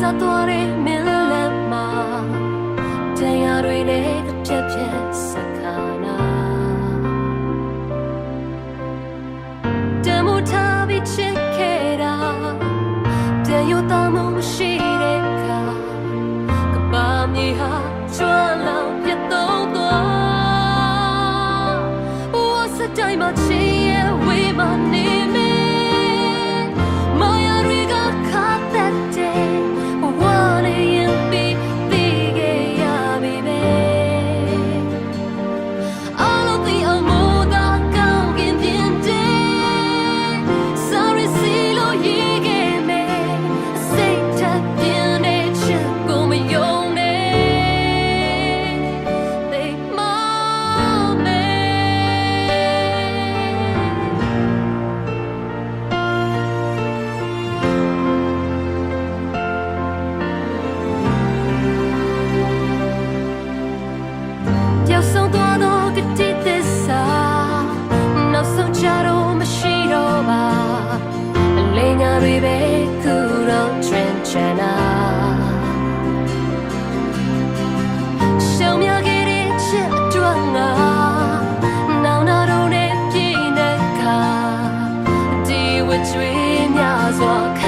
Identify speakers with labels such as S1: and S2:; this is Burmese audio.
S1: စားသွားတဲ့မင်းလက်မှာတရားတွေနဲ့အပြက်ပြက်စကားနာတမထားပြီးချစ်ခဲ့တာတရတမရှိတဲ့ကကဘာမြေဟာကျွမ်းလောင် ကြွေးများစွာခံ